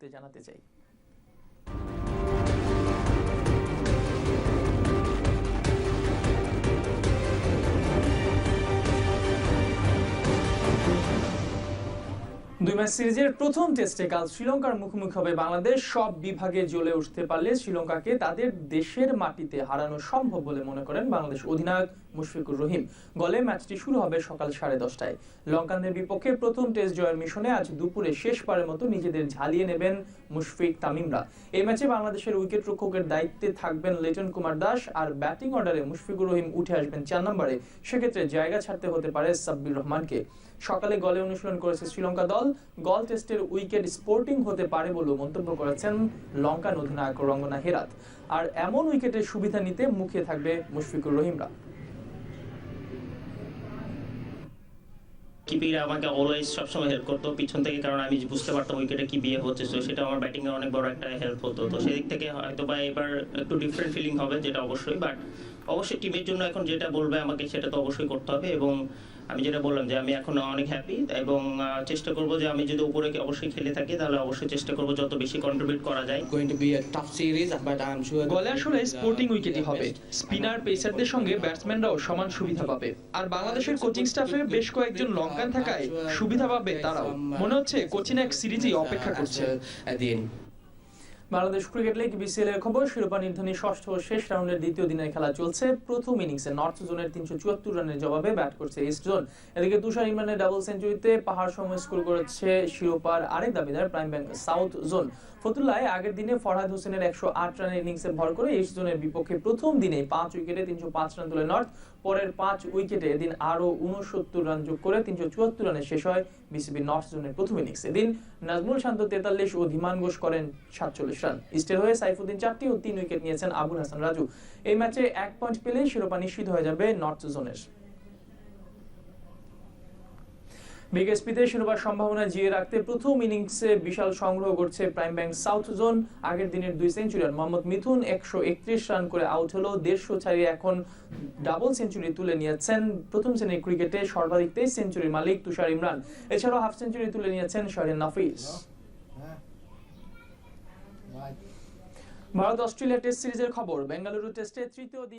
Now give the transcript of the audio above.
মুহূর্তে জানাতে চাই। দুই ম্যাচ সিরিজের প্রথম টেস্টে কাল শ্রীলঙ্কার মুখোমুখি হবে বাংলাদেশ। সব বিভাগে জ্বলে উঠতে পারলে শ্রীলঙ্কাকে তাদের দেশের মাটিতে হারানো সম্ভব বলে মনে করেন বাংলাদেশ অধিনায়ক মুশফিকুর রহিম। গলে ম্যাচটি শুরু হবে সকাল সাড়ে দশটায়। লঙ্কানদের বিপক্ষে প্রথম টেস্ট জয়ের মিশনে আজ দুপুরে শেষবারের মতো নিজেদের ঝালিয়ে নেবেন মুশফিক তামিমরা। এই ম্যাচে বাংলাদেশের উইকেট রক্ষকের দায়িত্বে থাকবেন লেটন কুমার দাস আর ব্যাটিং অর্ডারে মুশফিকুর রহিম উঠে আসবেন চার নম্বরে। সেক্ষেত্রে জায়গা ছাড়তে হতে পারে সাব্বির রহমানকে। সকালে গলে অনুশীলন করেছে শ্রীলঙ্কা দল। গল টেস্টের উইকেট স্পোর্টিং হতে পারে বলেও মন্তব্য করেছেন লঙ্কান অধিনায়ক রঙ্গনা হেরাত। আর এমন উইকেটের সুবিধা নিতে মুখে থাকবে মুশফিকুর রহিমরা। কিপির আমাকে অলওয়েজ সবসময় হেল্প করতো। পিছন থেকে কারণ আমি বুঝতে পারতাম উইকেটে কি বিয়ে হচ্ছে। তো সেটা আমার ব্যাটিং এ অনেক বড় একটা হেল্প হতো। তো সেদিক থেকে হয়তো বা এবার একটু ডিফারেন্ট ফিলিং হবে, যেটা অবশ্যই। বাট অবশ্যই টিমের জন্য এখন যেটা বলবে আমাকে সেটা তো অবশ্যই করতে হবে এবং আমি যেটা বললাম যে আমি এখন অনেক হ্যাপি এবং চেষ্টা করব যে আমি যদি উপরে অবশ্যই খেলে থাকি তাহলে অবশ্যই চেষ্টা করব যত বেশি কন্ট্রিবিউট করা যায়। Going to be a tough series, but I'm sure. that গলে আসলে uh, স্পোর্টিং উইকেটই হবে। uh, স্পিনার পেসারদের সঙ্গে ব্যাটসম্যানরাও সমান সুবিধা পাবে। আর বাংলাদেশের কোচিং স্টাফে বেশ কয়েকজন লঙ্কান থাকায় সুবিধা পাবে তারাও। মনে হচ্ছে কোচিং এক সিরিজই অপেক্ষা করছে। the end. Bangladesh cricket league BCL এর খবর, শিরোপা নির্ধারণী ষষ্ঠ ও শেষ রাউন্ডের দ্বিতীয় দিনের খেলা চলছে। প্রথম ইনিংসে নর্থ জোনের তিনশো চুয়াত্তর রানের জবাবে ব্যাট করছে ইস্ট জোন এদিকে তুষার ইমরানের ডাবল সেঞ্চুরিতে পাহাড় সময় স্কোর করেছে শিরোপার আরেক দাবিদার প্রাইম ব্যাংক সাউথ জোন ফতুল্লায় আগের দিনে ফরহাদ হোসেনের একশো আট রানের ইনিংসে ভর করে ইস্ট জোনের বিপক্ষে প্রথম দিনে পাঁচ উইকেটে তিনশো পাঁচ রান তুলে নর্থ পরের পাঁচ উইকেটে এদিন আরও উনসত্তর রান যোগ করে তিনশো চুয়াত্তর রানে শেষ হয় বিসিবি নর্থ জোনের প্রথম ইনিংস এদিন নাজমুল শান্ত তেতাল্লিশ ও ধীমান ঘোষ করেন সাতচল্লিশ রান ইস্টের হয়ে সাইফুদ্দিন চারটি ও তিন উইকেট নিয়েছেন আবুল হাসান রাজু। এই ম্যাচে এক পয়েন্ট পেলেই শিরোপা নিশ্চিত হয়ে যাবে নর্থ জোনের। বিকেএসপিতে শিরোপার সম্ভাবনা জিয়ে রাখতে প্রথম ইনিংসে বিশাল সংগ্রহ করছে প্রাইম ব্যাংক সাউথ জোন। আগের দিনের দুই সেঞ্চুরিয়ান মোহাম্মদ মিথুন একশো একত্রিশ রান করে আউট হলো। দেড়শো ছাড়িয়ে এখন ডাবল সেঞ্চুরি তুলে নিয়েছেন প্রথম শ্রেণির ক্রিকেটে সর্বাধিক তেইশ সেঞ্চুরির মালিক তুষার ইমরান। এছাড়াও হাফ সেঞ্চুরি তুলে নিয়েছেন শাহরিন নাফিস। ভারত অস্ট্রেলিয়া টেস্ট সিরিজের খবর। বেঙ্গালুরু টেস্টে তৃতীয় দিন